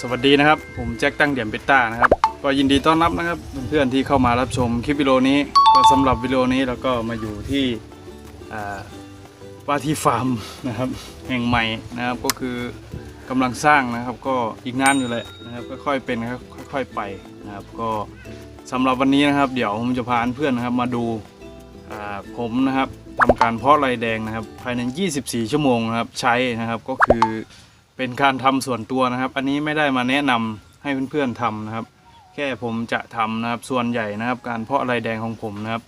สวัสดีนะครับ ผมแจ็คตั้งเดี่ยมเบต้านะครับ ก็ยินดีต้อนรับนะครับเพื่อนๆที่เข้ามารับชมคลิปวิดีโอนี้ ก็สำหรับวิดีโอนี้เราก็มาอยู่ที่ว่าที่ฟาร์มนะครับแห่งใหม่นะครับก็คือกำลังสร้างนะครับก็อีกนานอยู่เลยนะครับค่อยๆเป็นครับค่อยๆไปนะครับก็สำหรับวันนี้นะครับ เดี๋ยวผมจะพาเพื่อนนะครับมาดูผมนะครับทำการเพาะไรแดงนะครับ ภายใน 24 ชั่วโมงนะครับใช้นะครับก็คือ เป็นการทำส่วนตัวนะครับ อันนี้ไม่ได้มาแนะนำให้เพื่อนๆทำนะครับ แค่ผมจะทำนะครับ ส่วนใหญ่นะครับ การเพาะไรแดงของผมนะครับ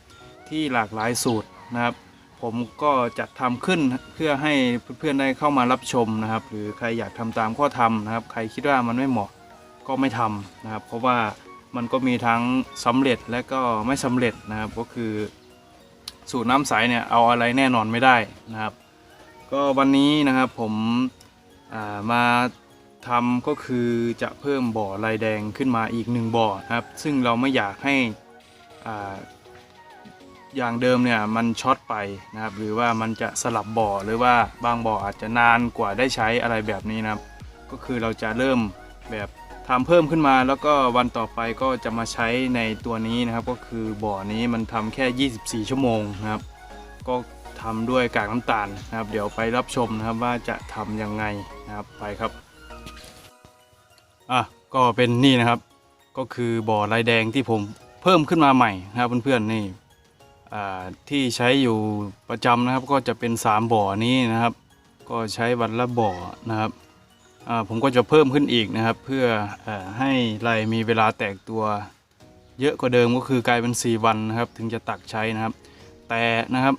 ที่หลากหลายสูตรนะครับ ผมก็จัดทำขึ้นเพื่อให้เพื่อนๆได้เข้ามารับชมนะครับ หรือใครอยากทำตามก็ทำนะครับ ใครคิดว่ามันไม่เหมาะก็ไม่ทำนะครับ เพราะว่ามันก็มีทั้งสำเร็จและก็ไม่สำเร็จนะครับ ก็คือ สูตรน้ำใสเนี่ยเอาอะไรแน่นอนไม่ได้นะครับ ก็วันนี้นะครับผม มาทำก็คือจะเพิ่มบ่อลายแดงขึ้นมาอีกหนึ่งบ่อครับ ซึ่งเราไม่อยากให้ออย่างเดิมเนี่ยมันช็อตไปนะครับ หรือว่ามันจะสลับบ่อหรือว่าบางบ่ออาจจะนานกว่าได้ใช้อะไรแบบนี้นะครับ ก็คือเราจะเริ่มแบบทำเพิ่มขึ้นมาแล้วก็วันต่อไปก็จะมาใช้ในตัวนี้นะครับ ก็คือบ่อนี้มันทำแค่ 24 ชั่วโมงนะครับ ก็ ทำด้วยกากน้ำตาลนะครับ เดี๋ยวไปรับชมนะครับว่าจะทำยังไงนะครับไปครับอะก็เป็นนี่นะครับ ก็คือบ่อลายแดงที่ผมเพิ่มขึ้นมาใหม่นะครับเพื่อนๆนี่อ่าที่ใช้อยู่ประจำนะครับก็จะเป็น 3 บ่อนี้นะครับ ก็ใช้วันละบ่อนะครับอ่าผมก็จะเพิ่มขึ้นอีกนะครับ เพื่ออให้ลายมีเวลาแตกตัว เยอะกว่าเดิมก็คือกลายเป็น 4 วันนะครับ ถึงจะตักใช้นะครับ แต่นะครับ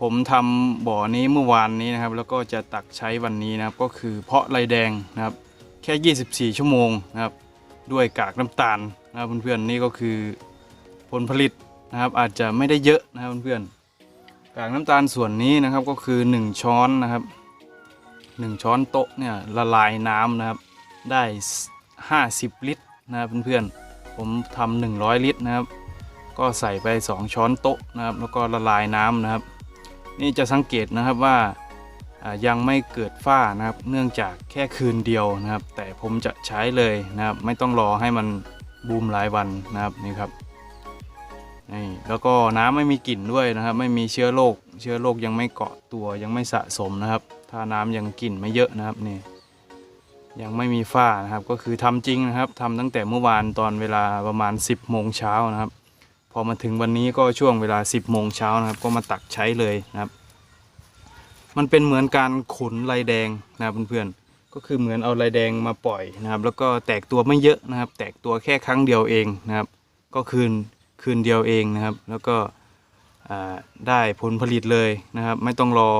ผมทำบ่อนี้เมื่อวานนี้นะครับ แล้วก็จะตักใช้วันนี้นะครับ ก็คือเพาะไรแดงนะครับ แค่ 24 ชั่วโมงนะครับ ด้วยกากน้ำตาลนะครับเพื่อนๆนี่ก็คือผลผลิตนะครับ อาจจะไม่ได้เยอะนะครับเพื่อนๆกากน้ำตาลส่วนนี้นะครับก็คือ 1 ช้อนนะครับ 1 ช้อนโต๊ะเนี่ยละลายน้ำนะครับ ได้ 50 ลิตรนะครับเพื่อนๆผมทำ100 ลิตรนะครับ ก็ใส่ไป 2 ช้อนโต๊ะนะครับ แล้วก็ละลายน้ำนะครับ นี่จะสังเกตนะครับว่ายังไม่เกิดฝ้านะครับ เนื่องจากแค่คืนเดียวนะครับ แต่ผมจะใช้เลยนะครับ ไม่ต้องรอให้มันบูมหลายวันนะครับนี่ครับนี่แล้วก็น้ำไม่มีกลิ่นด้วยนะครับ ไม่มีเชื้อโรคเชื้อโรคยังไม่เกาะตัวยังไม่สะสมนะครับ ถ้าน้ำยังกลิ่นไม่เยอะนะครับนี่ยังไม่มีฝ้านะครับ ก็คือทำจริงนะครับทำตั้งแต่เมื่อวานตอนเวลาประมาณ 10โมงเช้านะครับ พอมาถึงวันนี้ก็ช่วงเวลา 10โมงเช้านะครับ ก็มาตักใช้เลยนะครับ มันเป็นเหมือนการขุนลายแดงนะครับเพื่อนๆก็คือเหมือนเอาลายแดงมาปล่อยนะครับ แล้วก็แตกตัวไม่เยอะนะครับ แตกตัวแค่ครั้งเดียวเองนะครับ ก็คืนคืนเดียวเองนะครับ แล้วก็ได้ผลผลิตเลยนะครับ ไม่ต้องรอ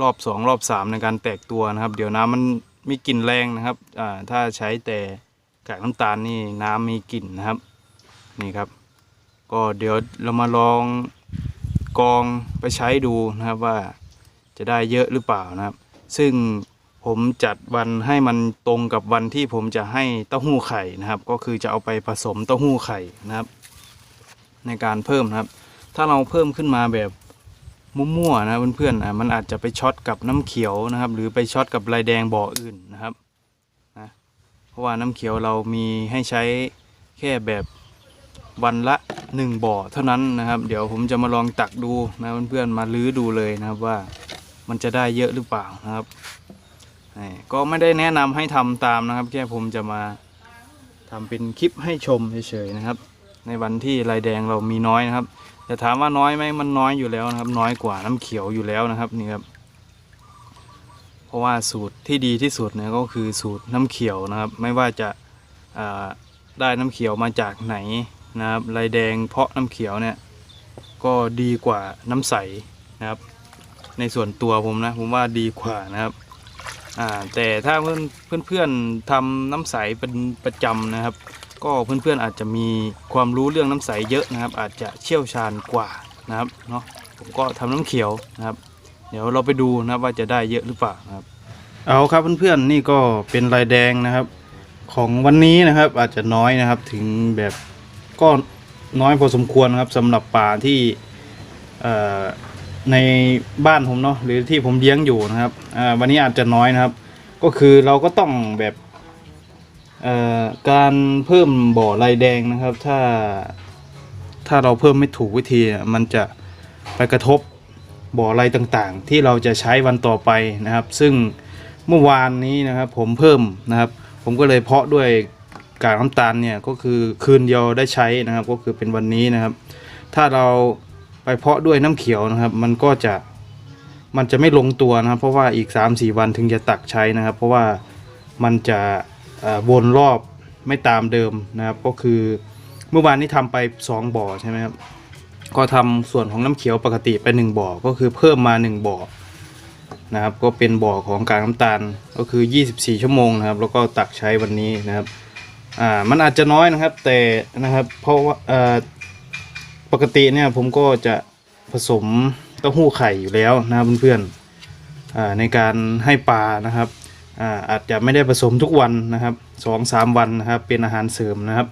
รอบ 2 รอบ 3 ในการแตกตัวนะครับ เดี๋ยวน้ำมันมีกลิ่นแรงนะครับถ้าใช้แต่กากน้ำตาลนี่น้ำมีกลิ่นนะครับนี่ครับ ก็เดี๋ยวเรามาลองกองไปใช้ดูนะครับว่าจะได้เยอะหรือเปล่านะครับ ซึ่งผมจัดวันให้มันตรงกับวันที่ผมจะให้เต้าหู้ไข่นะครับ ก็คือจะเอาไปผสมเต้าหู้ไข่นะครับ ในการเพิ่มนะครับ ถ้าเราเพิ่มขึ้นมาแบบมั่วๆนะเพื่อนๆอะมันอาจจะไปช็อตกับน้ำเขียวนะครับ หรือไปช็อตกับลายแดงบ่ออื่นนะครับนะเพราะว่าน้ำเขียวเรามีให้ใช้แค่แบบ วันละ 1 บ่อเท่านั้นนะครับ เดี๋ยวผมจะมาลองตักดูนะเพื่อนๆมาลื้อดูเลยนะครับว่ามันจะได้เยอะหรือเปล่านะครับก็ไม่ได้แนะนำให้ทำตามนะครับ แค่ผมจะมาทำเป็นคลิปให้ชมเฉยๆนะครับ ในวันที่ลายแดงเรามีน้อยนะครับ แต่ถามว่าน้อยไหมมันน้อยอยู่แล้วนะครับ น้อยกว่าน้ำเขียวอยู่แล้วนะครับนี่ครับเพราะว่าสูตรที่ดีที่สุดเนี่ยก็คือสูตรน้ำเขียวนะครับ ไม่ว่าจะได้น้ำเขียวมาจากไหน นะครับลายแดงเพาะน้ำเขียวเนี่ยก็ดีกว่าน้ำใสนะครับ ในส่วนตัวผมนะผมว่าดีกว่านะครับอ่าแต่ถ้าเพื่อนเพื่อนเพื่อนๆทำน้ำใสเป็นประจำนะครับ ก็เพื่อนเพื่อนๆอาจจะมีความรู้เรื่องน้ำใสเยอะนะครับ อาจจะเชี่ยวชาญกว่านะครับเนาะผมก็ทำน้ำเขียวนะครับ เดี๋ยวเราไปดูนะครับว่าจะได้เยอะหรือเปล่านะครับ เอาครับเพื่อนๆนี่ก็เป็นลายแดงนะครับ ของวันนี้นะครับอาจจะน้อยนะครับถึงแบบ ก็น้อยพอสมควรครับสำหรับป่าที่ในบ้านผมเนาะหรือที่ผมเลี้ยงอยู่นะครับวันนี้อาจจะน้อยนะครับ ก็คือเราก็ต้องแบบการเพิ่มบ่อลายแดงนะครับ ถ้าถ้าเราเพิ่มไม่ถูกวิธีมันจะไปกระทบบ่อลายต่างๆ ที่เราจะใช้วันต่อไปนะครับ ซึ่งเมื่อวานนี้นะครับผมเพิ่มนะครับ ผมก็เลยเพาะด้วย กากน้ำตาลเนี่ยก็คือคืนเดียวได้ใช้นะครับ ก็คือเป็นวันนี้นะครับ ถ้าเราไปเพาะด้วยน้ำเขียวนะครับ มันก็จะมันจะไม่ลงตัวนะครับ เพราะว่าอีก 3-4 วันถึงจะตักใช้นะครับ เพราะว่ามันจะวนรอบไม่ตามเดิมนะครับ ก็คือเมื่อวานนี้ทำไป 2 บ่อใช่ไหมครับก็ทำส่วนของน้ำเขียวปกติไป 1 บ่อก็คือเพิ่มมา 1 บ่อนะครับ ก็เป็นบ่อของกากน้ำตาลก็คือ 24 ชั่วโมงนะครับ แล้วก็ตักใช้วันนี้นะครับ อ่ามันอาจจะน้อยนะครับแต่นะครับเพราะว่าเอ่อปกติเนี่ยผมก็จะผสมเต้าหู้ไข่อยู่แล้วนะครับเพื่อนๆในการให้ปลานะครับอาอาจจะไม่ได้ผสมทุกวันนะครับสองสามวันนะครับเป็นอาหารเสริมนะครับ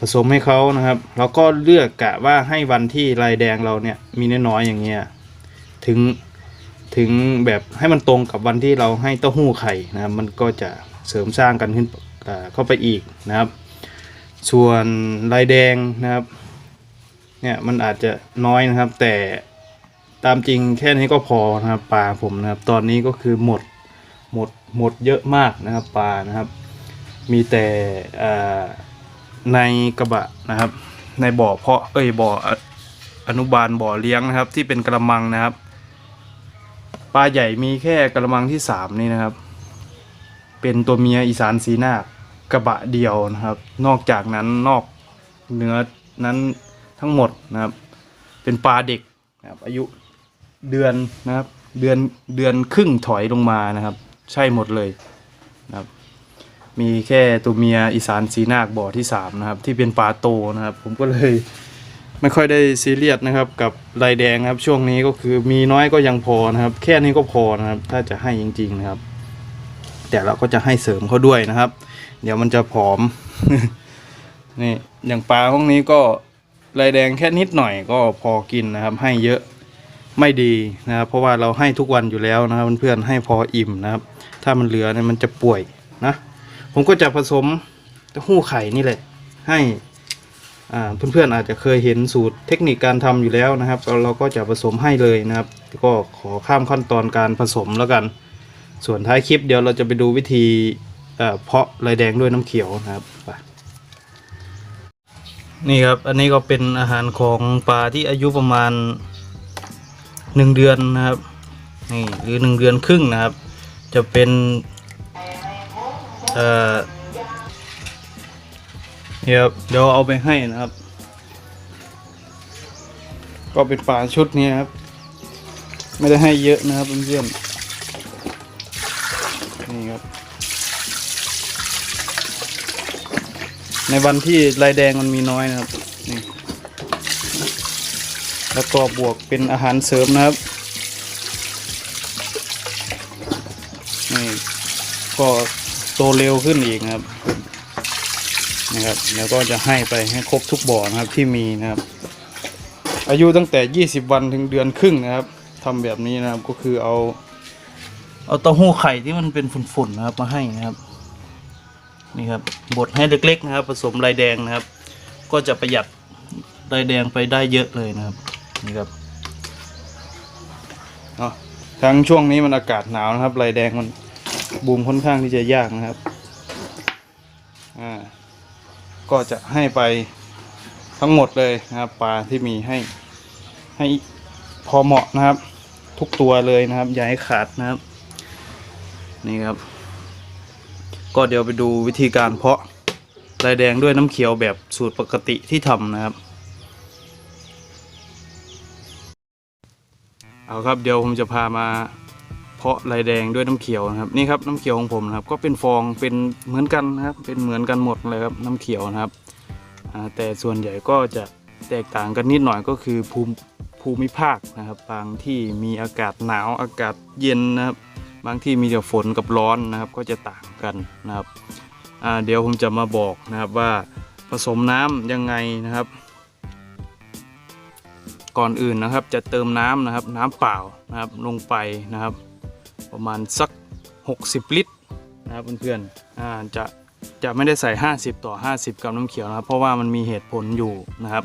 ผสมให้เขานะครับแล้วก็เลือกกะว่าให้วันที่ลายแดงเราเนี่ยมีน้อยๆอย่างเงี้ยถึงถึงแบบให้มันตรงกับวันที่เราให้เต้าหู้ไข่นะครับมันก็จะเสริมสร้างกันขึ้น เข้าไปอีกนะครับ ส่วนลายแดงนะครับเนี่ยมันอาจจะน้อยนะครับ แต่ตามจริงแค่นี้ก็พอนะครับปลาผมนะครับ ตอนนี้ก็คือหมดหมดหมดเยอะมากนะครับปลานะครับ มีแต่ในกระบะนะครับ ในบ่อเพาะเอ้ยบ่ออนุบาลบ่อเลี้ยงนะครับ ที่เป็นกระมังนะครับปลาใหญ่มีแค่กระมังที่สามนี่นะครับ เป็นตัวเมียอีสานสีนาค กระบะเดียวนะครับ นอกจากนั้นนอกเนื้อนั้นทั้งหมดนะครับ เป็นปลาเด็กนะครับ อายุเดือนนะครับ เดือนเดือนครึ่งถอยลงมานะครับ ใช่หมดเลยนะครับ มีแค่ตัวเมียอีสานสีนาคบ่อที่สามนะครับ ที่เป็นปลาโตนะครับ ผมก็เลยไม่ค่อยได้ซีเรียสนะครับ กับลายแดงนะครับ ช่วงนี้ก็คือมีน้อยก็ยังพอนะครับ แค่นี้ก็พอนะครับ ถ้าจะให้จริง ๆ นะครับ แต่เราก็จะให้เสริมเขาด้วยนะครับ เดี๋ยวมันจะผอม นี่ อย่างปลาพวกนี้ก็ลายแดงแค่นิดหน่อยก็พอกินนะครับ ให้เยอะไม่ดีนะครับ เพราะว่าเราให้ทุกวันอยู่แล้วนะครับเพื่อนๆให้พออิ่มนะครับ ถ้ามันเหลือเนี่ยมันจะป่วยนะ ผมก็จะผสมเต้าหู้ไข่นี่แหละ ให้เพื่อนๆอาจจะเคยเห็นสูตรเทคนิคการทำอยู่แล้วนะครับ เราก็จะผสมให้เลยนะครับ ก็ขอข้ามขั้นตอนการผสมแล้วกัน ส่วนท้ายคลิปเดี๋ยวเราจะไปดูวิธี เอ่อเพาะลายแดงด้วยน้ำเขียวนะครับนี่ครับ อันนี้ก็เป็นอาหารของปลาที่อายุประมาณหนึ่งเดือนนะครับนี่หรือหนึ่งเดือนครึ่งนะครับ จะเป็นเอ่อเนี่ยครับเดี๋ยวเอาไปให้นะครับ ก็เป็นปลาชุดนี้ครับ ไม่ได้ให้เยอะนะครับเพื่อนๆ นี่ครับ ในวันที่ลายแดงมันมีน้อยนะครับนี่แล้วก็บวกเป็นอาหารเสริมนะครับนี่ก็โตเร็วขึ้นอีกนะครับนะครับ แล้วก็จะให้ไปให้ครบทุกบ่อนะครับที่มีนะครับ อายุตั้งแต่ 20 วันถึงเดือนครึ่งนะครับทำแบบนี้นะครับก็คือเอา เอาเต้าหู้ไข่ที่มันเป็นฝุ่นๆนะครับมาให้นะครับ นี่ครับบดให้เล็กๆนะครับ ผสมลายแดงนะครับ ก็จะประหยัดลายแดงไปได้เยอะเลยนะครับนี่ครับเนาะทั้งช่วงนี้มันอากาศหนาวนะครับลายแดงมันบูมค่อนข้างที่จะยากนะครับอ่าก็จะให้ไปทั้งหมดเลยนะครับปลาที่มีให้ให้พอเหมาะนะครับ ทุกตัวเลยนะครับอย่าให้ขาดนะครับ นี่ครับ ก็เดี๋ยวไปดูวิธีการเพาะลายแดงด้วยน้ำเขียวแบบสูตรปกติที่ทำนะครับ เอาครับเดี๋ยวผมจะพามาเพาะลายแดงด้วยน้ำเขียวนะครับนี่ครับน้ำเขียวของผมนะครับ ก็เป็นฟองเป็นเหมือนกันนะครับ เป็นเหมือนกันหมดเลยครับน้ำเขียวนะครับแต่ส่วนใหญ่ก็จะแตกต่างกันนิดหน่อยก็คือภูมิภูมิภาคนะครับ บางที่มีอากาศหนาวอากาศเย็นนะครับ บางที่มีแต่ฝนกับร้อนนะครับก็จะต่างกันนะครับเดี๋ยวผมจะมาบอกนะครับว่าผสมน้ำยังไงนะครับ ก่อนอื่นนะครับจะเติมน้ำนะครับ น้ำเปล่านะครับลงไปนะครับ ประมาณสัก 60 ลิตรนะครับเพื่อนๆจะจะไม่ได้ใส่ 50 ต่อ 50 กับน้ำเขียวนะครับ เพราะว่ามันมีเหตุผลอยู่นะครับ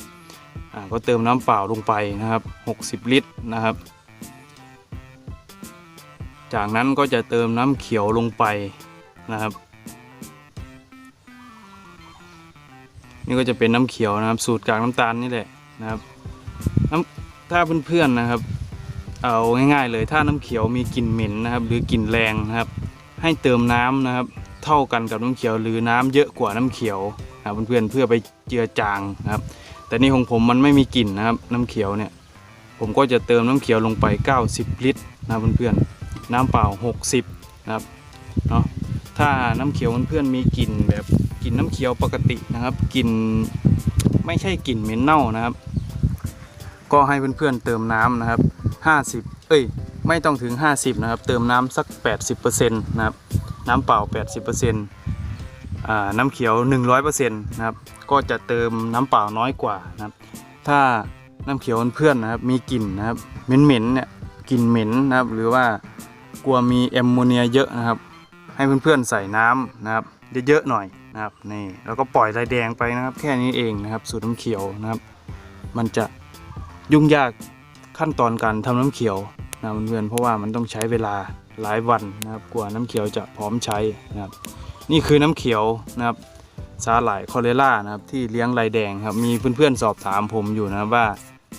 ก็เติมน้ำเปล่าลงไปนะครับ 60 ลิตรนะครับ จากนั้นก็จะเติมน้ำเขียวลงไปนะครับ นี่ก็จะเป็นน้ำเขียวนะครับ สูตรกากน้ำตาลนี่แหละนะครับน้ำถ้าเพื่อนๆนะครับ เอาง่ายๆเลยถ้าน้ำเขียวมีกลิ่นเหม็นนะครับ หรือกลิ่นแรงนะครับ ให้เติมน้ำนะครับ เท่ากันกับน้ำเขียวหรือน้ำเยอะกว่าน้ำเขียวนะเพื่อนๆเพื่อไปเจือจางนะครับ แต่นี่ของผมมันไม่มีกลิ่นนะครับ น้ำเขียวเนี่ย ผมก็จะเติมน้ำเขียวลงไป 90 ลิตรนะเพื่อนๆ น้ำเปล่า 60นะครับเนาะถ้าน้ำเขียวเพื่อนๆมีกลิ่นแบบกลิ่นน้ำเขียวปกตินะครับกลิ่นไม่ใช่กลิ่นเหม็นเน่านะครับ ก็ให้เพื่อนๆเติมน้ำนะครับ 50 เอ้ยไม่ต้องถึง 50 นะครับ เติมน้ำสัก 80%นะครับน้ำเปล่า 80%อ่าน้ำเขียว 100%นะครับก็จะเติมน้ำเปล่าน้อยกว่านะครับ ถ้าน้ำเขียวเพื่อนๆนะครับมีกลิ่นนะครับเหม็นๆเนี่ยกลิ่นเหม็นนะครับหรือว่า กลัวมีแอมโมเนียเยอะนะครับ ให้เพื่อนๆใส่น้ำนะครับเยอะๆหน่อยนะครับนี่แล้วก็ปล่อยลายแดงไปนะครับ แค่นี้เองนะครับ สูตรน้ำเขียวนะครับ มันจะยุ่งยากขั้นตอนการทำน้ำเขียวนะเพื่อนๆเพราะว่ามันต้องใช้เวลาหลายวันนะครับ กว่าน้ำเขียวจะพร้อมใช้นะครับ นี่คือน้ำเขียวนะครับสาหร่ายคอเลล่านะครับที่เลี้ยงลายแดงครับ มีเพื่อนๆสอบถามผมอยู่นะว่า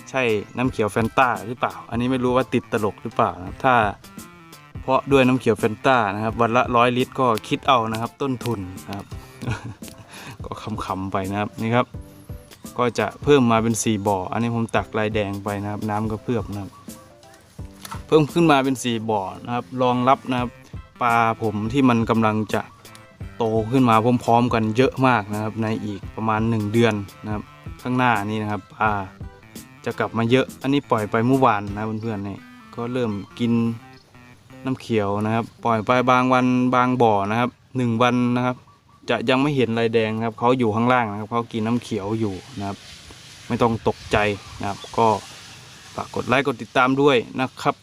ใช่น้ำเขียวแฟนต้าหรือเปล่า อันนี้ไม่รู้ว่าติดตลกหรือเปล่านะครับถ้า เพราะด้วยน้ำเขียวแฟนต้านะครับ วันละร้อยลิตรก็คิดเอานะครับ ต้นทุนนะครับ ก็คำๆไปนะครับนี่ครับ ก็จะเพิ่มมาเป็น 4 บ่อ อันนี้ผมตักลายแดงไปนะครับ น้ำก็เพื่อมนะครับ เพิ่มขึ้นมาเป็น 4 บ่อนะครับรองรับนะครับปลาผมที่มันกำลังจะโตขึ้นมาพร้อมๆกันเยอะมากนะครับ ในอีกประมาณ 1 เดือนนะครับ ข้างหน้านี้นะครับปลาจะกลับมาเยอะ อันนี้ปล่อยไปเมื่อวานนะเพื่อนๆเนี่ยก็เริ่มกิน น้ำเขียวนะครับ ปล่อยไปบางวันบางบ่อนะครับหนึ่งวันนะครับ จะยังไม่เห็นลายแดงนะครับเขาอยู่ข้างล่างนะครับเขากินน้ำเขียวอยู่นะครับ ไม่ต้องตกใจนะครับ ก็ฝากกดไลค์กดติดตามด้วยนะครับ